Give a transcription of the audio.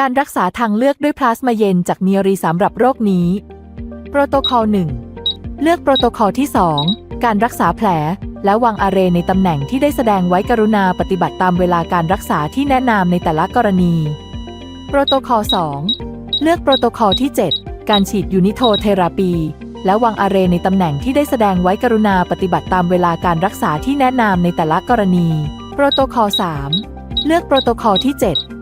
การรักษาทางเลือกด้วยพลาสมาเย็นจากเนียรีสำหรับโรคนี้ โปรโตคอล 1 เลือกโปรโตคอลที่ 2 การรักษาแผล และวางอาเรในตำแหน่งที่ได้แสดงไว้กรุณาปฏิบัติตามเวลาการรักษาที่แนะนำในแต่ละกรณี โปรโตคอล 2 เลือกโปรโตคอลที่ 7 การฉีดยูนิโทเทราปี และวางอาเรในตำแหน่งที่ได้แสดงไว้กรุณาปฏิบัติตามเวลาการรักษาที่แนะนำในแต่ละกรณี โปรโตคอล 3 เลือกโปรโตคอลที่ 7